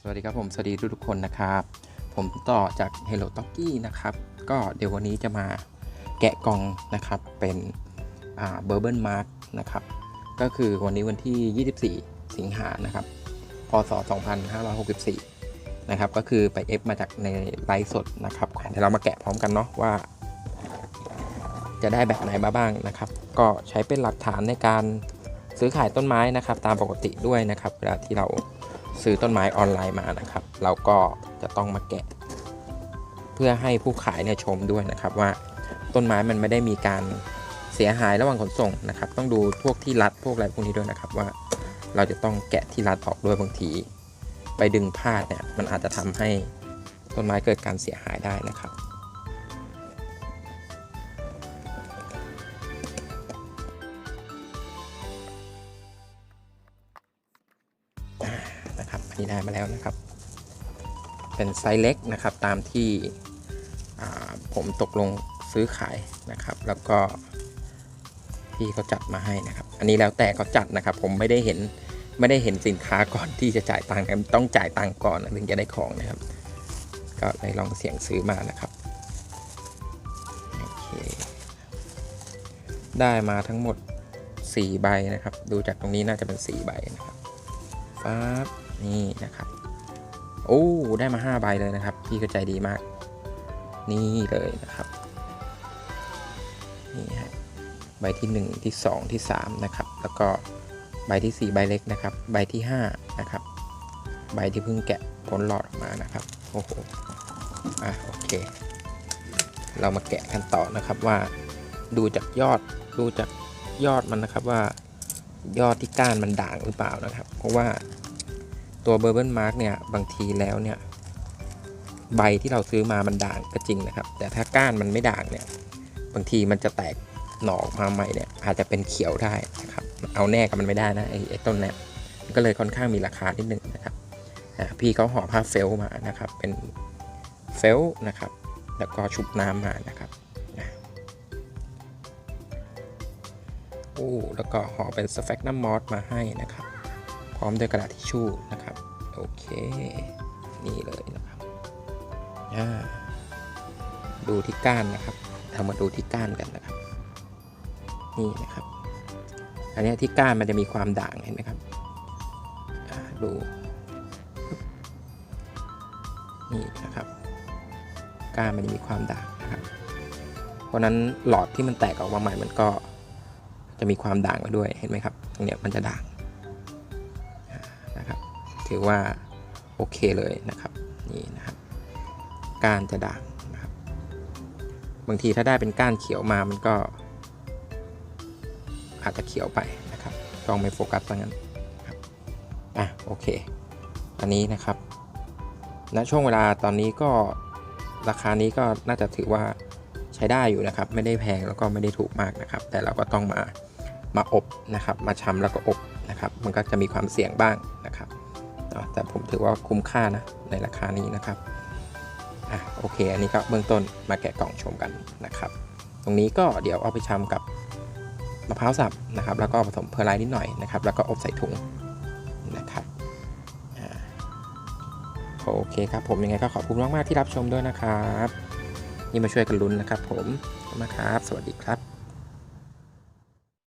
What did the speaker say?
สวัสดีครับผมสวัสดีทุกๆคนนะครับ ผมต่อจาก Hello t o k i นะครับ ก็เดี๋ยววันนี้จะมาแกะกล่องนะครับเป็นเบอ่า Bourbon Mark นะครับ ก็คือวันนี้วันที่ 24 สิงหานะครับพศ 2564 นะครับ ก็คือไปเอฟมาจากในไลฟ์สดนะครับเดี๋ยวเรามาแกะพร้อมกันเนาะว่า จะได้แบบไหนมาบ้างนะครับ ก็ใช้เป็นหลักฐานในการซื้อขายต้นไม้นะครับ ตามปกติด้วยนะครับเวลาที่เรา ซื้อต้นไม้ออนไลน์มานะครับ เราก็จะต้องมาแกะ เพื่อให้ผู้ขายเนี่ยชมด้วยนะครับว่าต้นไม้มันไม่ได้มีการเสียหายระหว่างขนส่งนะครับ ต้องดูพวกที่รัดพวกอะไรพวกนี้ด้วยนะครับว่าเราจะต้องแกะที่รัดออกด้วยบางที ไปดึงพลาดเนี่ยมันอาจจะทำให้ต้นไม้เกิดการเสียหายได้นะครับ นะครับอันนี้ได้มาแล้วนะครับ เป็นไซส์เล็กนะครับตามที่ผมตกลงซื้อขายนะครับ แล้วก็พี่เขาจัดมาให้นะครับ อันนี้แล้วแต่เขาจัดนะครับ ผมไม่ได้เห็นไม่ได้เห็นสินค้าก่อนที่จะจ่ายตังค์ต้องจ่ายตังค์ก่อนถึงจะได้ของนะครับ ก็เลยลองเสี่ยงซื้อมานะครับโอเคได้มาทั้งหมด 4 ใบนะครับ ดูจากตรงนี้น่าจะเป็น 4 ใบนะครับปั๊บ นี่นะครับโอ้ได้มา5ใบเลยนะครับ พี่ก็ใจดีมาก นี่เลยนะครับนี่ฮะใบที่ 1 ที่ 2 ที่ 3 นะครับ แล้วก็ใบที่ 4 ใบเล็กนะครับ ใบที่ 5 นะครับ ใบที่เพิ่งแกะพ้นหลอดออกมานะครับโอ้โหอะโอเค เรามาแกะกันต่อนะครับว่า ดูจากยอดดูจากยอดมันนะครับว่ายอดที่ก้านมันด่างหรือเปล่านะครับ เพราะว่า ตัวเบอร์เบิลมาร์กเนี่ยบางทีแล้วเนี่ยใบที่เราซื้อมามันด่างก็จริงนะครับ แต่ถ้าก้านมันไม่ด่างเนี่ยบางทีมันจะแตกหน่อออกมาใหม่เนี่ยอาจจะเป็นเขียวได้นะครับเอาแน่กับมันไม่ได้นะไอ้ไอต้นเนี่ยมันก็เลยค่อนข้างมีราคานิดหนึ่งนะครับพี่เขาห่อผ้าเฟลมานะครับ เป็นเฟลนะครับ แล้วก็ชุบน้ำมานะครับโอ้แล้วก็ห่อเป็นสแฟกนัมมอสมาให้นะครับ พร้อมด้วยกระดาษทิชชู่นะครับ โอเค นี่เลยนะครับดูที่ก้านนะครับเรามาดูที่ก้านกันนะครับ นี่นะครับ อันนี้ที่ก้านมันจะมีความด่างเห็นไหมครับดูนี่นะครับก้านมันจะมีความด่างนะครับ เพราะนั้นหลอดที่มันแตกออกมาใหม่มันก็จะมีความด่างมาด้วยเห็นไหมครับ ตรงเนี้ยมันจะด่าง ถือว่าโอเคเลยนะครับนี่นะครับก้านจะด่างนะครับบางทีถ้าได้เป็นก้านเขียวมามันก็ อาจจะเขียวไปนะครับต้องไม่โฟกัสตรงนั้นครับอะโอเคอันนี้นะครับณช่วงเวลาตอนนี้ก็ราคานี้ก็น่าจะถือว่าใช้ได้อยู่นะครับ ไม่ได้แพงแล้วก็ไม่ได้ถูกมากนะครับ แต่เราก็ต้องมามาอบนะครับ มาชำแล้วก็อบนะครับ มันก็จะมีความเสี่ยงบ้างนะครับ นาะแต่ผมถือว่าคุ้มค่านะในราคานี้นะครับอะโอเค อันนี้ก็เบื้องต้นมาแกะกล่องชมกันนะครับ ตรงนี้ก็เดี๋ยวเอาไปชำกับมะพร้าวสับนะครับ แล้วก็ผสมเพอร์ไลท์นิดหน่อยนะครับ แล้วก็อบใส่ถุงนะครับอโอเคครับผมยังไงก็ขอบคุณมากๆที่รับชมด้วยนะครับ นี่มาช่วยกันลุ้นนะครับ ผมขอบคุณมากครับ สวัสดีครับ